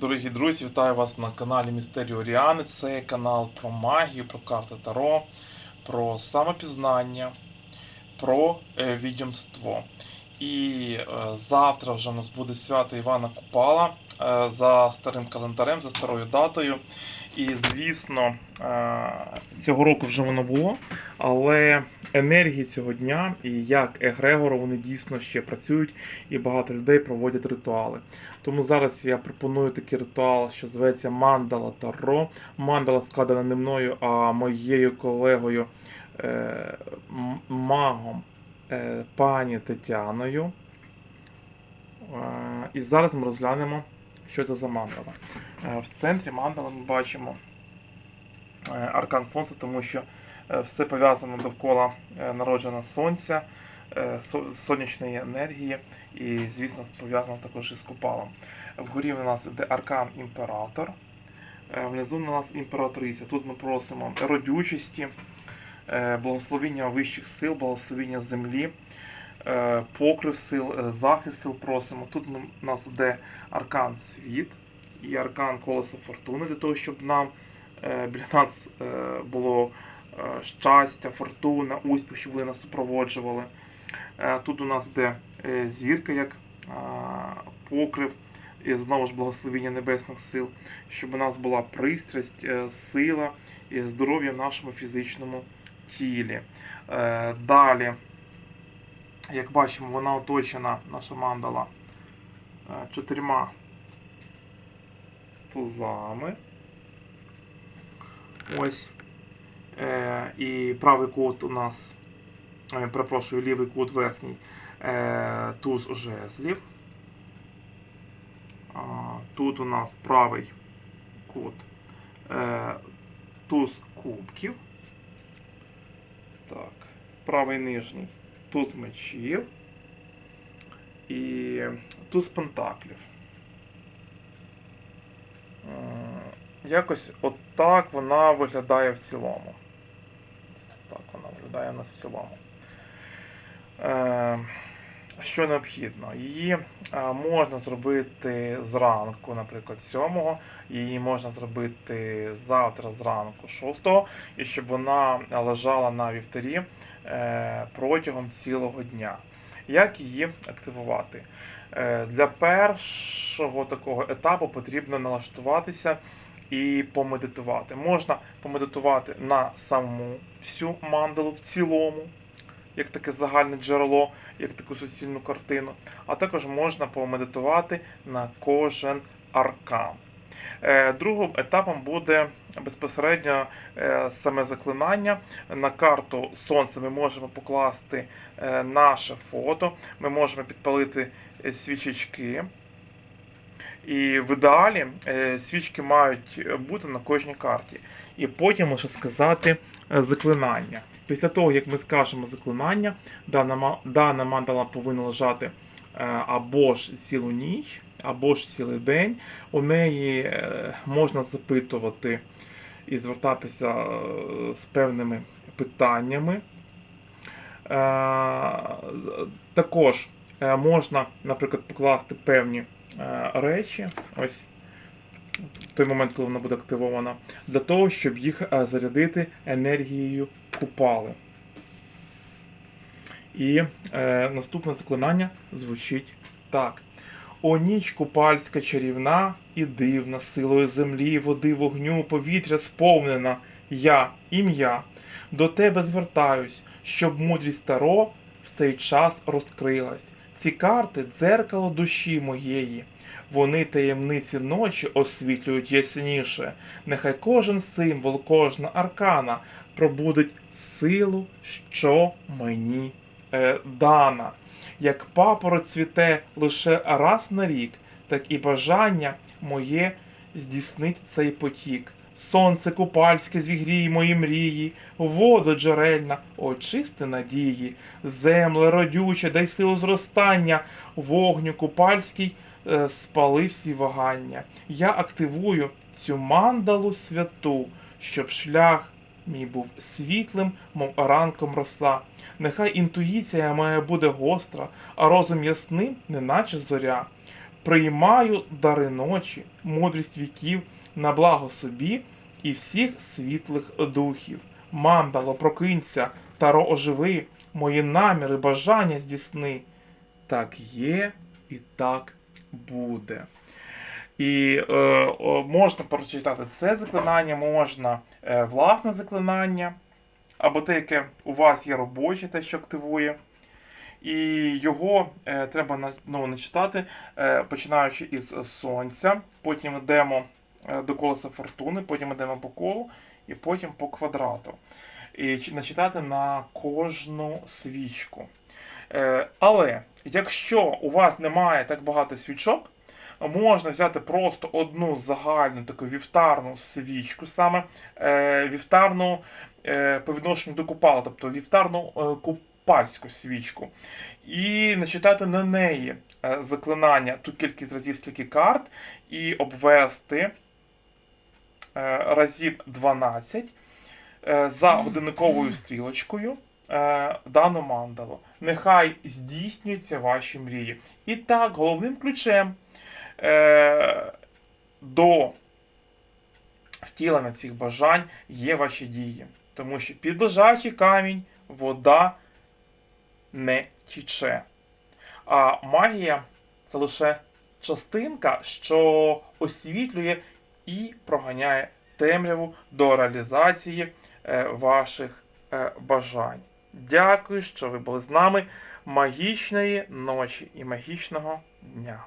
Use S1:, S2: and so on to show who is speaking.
S1: Дорогі друзі, вітаю вас на каналі Містеріо Оріани. Це канал про магію, про карти Таро, про самопізнання, про е, відьомство. І е, завтра вже у нас буде свято Івана Купала е, за старим календарем, за старою датою. І, звісно, е, цього року вже воно було, але енергії цього дня і як Егрегору вони дійсно ще працюють, і багато людей проводять ритуали. Тому зараз я пропоную такий ритуал, що зветься Мандала Таро. Мандала складена не мною, а моєю колегою магом пані Тетяною. Е, і зараз ми розглянемо, що це за мандала. Е, в центрі мандали ми бачимо е, аркан сонця, тому що е, все пов'язано довкола е, народження сонця, е, сонячної енергії, і, звісно, пов'язано також із купалом. Вгорі у нас іде аркан імператор. Е, Внизу на нас імператриця. Тут ми просимо родючості, е, благословіння вищих сил, благословіння землі, е, покрив сил, е, захист сил просимо. Тут у нас іде аркан світ і аркан колесо фортуни для того, щоб нам е, біля нас е, було е, щастя, фортуна, успіх, щоб вони нас супроводжували. Е, Тут у нас йде е, зірка як покрив і знову ж благословіння небесних сил, щоб у нас була пристрасть, е, сила і здоров'я в нашому фізичному тілі. Е, Далі, як бачимо, вона оточена, наша мандала, е, чотирма тузами. Ось. Е, І правий кут у нас, перепрошую, лівий кут верхній туз жезлів. Тут у нас правий кут туз кубків. Так, правий нижній туз мечів і туз пентаклів. Якось отак вона виглядає в цілому. Так вона виглядає у нас в цілому. Що необхідно? Її е, можна зробити зранку, наприклад, 7, її можна зробити завтра зранку 6, і щоб вона лежала на вівтарі е, протягом цілого дня. Як її активувати? Е, Для першого такого етапу потрібно налаштуватися і помедитувати. Можна помедитувати на саму всю мандалу в цілому, як таке загальне джерело, як таку суцільну картину, а також можна помедитувати на кожен аркан. Е, Другим етапом буде безпосередньо е, саме заклинання. На карту сонця ми можемо покласти е, наше фото, ми можемо підпалити свічечки. І в ідеалі свічки мають бути на кожній карті. І потім лише сказати заклинання. Після того, як ми скажемо заклинання, дана, дана мандала повинна лежати е, або ж цілу ніч, або ж цілий день. У неї е, можна запитувати і звертатися е, з певними питаннями. Також можна, наприклад, покласти певні речі. Ось в той момент, коли вона буде активована, для того, щоб їх зарядити енергією купали. І е, наступне заклинання звучить так. О ніч купальська чарівна і дивна, силою землі, води, вогню, повітря сповнена. Я, ім'я, до тебе звертаюсь, щоб мудрість Таро в цей час розкрилась. Ці карти дзеркало душі моєї. Вони таємниці ночі освітлюють ясніше. Нехай кожен символ, кожна аркана пробудить силу, що мені е, дана. Як папороть цвіте лише раз на рік, так і бажання моє здійснить цей потік. Сонце купальське зігрій мої мрії, воду джерельна, очисти надії, земле родюче, дай силу зростання, вогню купальський е, спали всі вагання. Я активую цю мандалу святу, щоб шлях мій був світлим, мов ранком роса. Нехай інтуїція моя буде гостра, а розум ясним, неначе зоря. Приймаю дари ночі, мудрість віків на благо собі і всіх світлих духів. Мандало, прокинься, таро оживи, мої наміри, бажання здійсни. Так є і так буде. І е, о, можна прочитати це заклинання, можна е, власне заклинання, або те, яке у вас є робоче, те, що активує. І його е, треба на- ну, не читати, е, починаючи із сонця, потім йдемо е, до колеса фортуни, потім йдемо по колу і потім по квадрату. І начитати на кожну свічку. Е, але якщо у вас немає так багато свічок, можна взяти просто одну загальну таку вівтарну свічку, саме е, вівтарну е, по відношенню до купала, тобто вівтарну е, купальську свічку. І начитати на неї е, заклинання ту кількість разів, скільки карт, і обвести е, разів 12 е, за годинниковою стрілочкою е, дану мандалу. Нехай здійснюються ваші мрії. І так, головним ключем е, до втілення цих бажань є ваші дії. Тому що під лежачий камінь вода не тіче. А магія це лише частинка, що освітлює і проганяє темряву до реалізації е, ваших е, бажань. Дякую, що ви були з нами. Магічної ночі і магічного дня.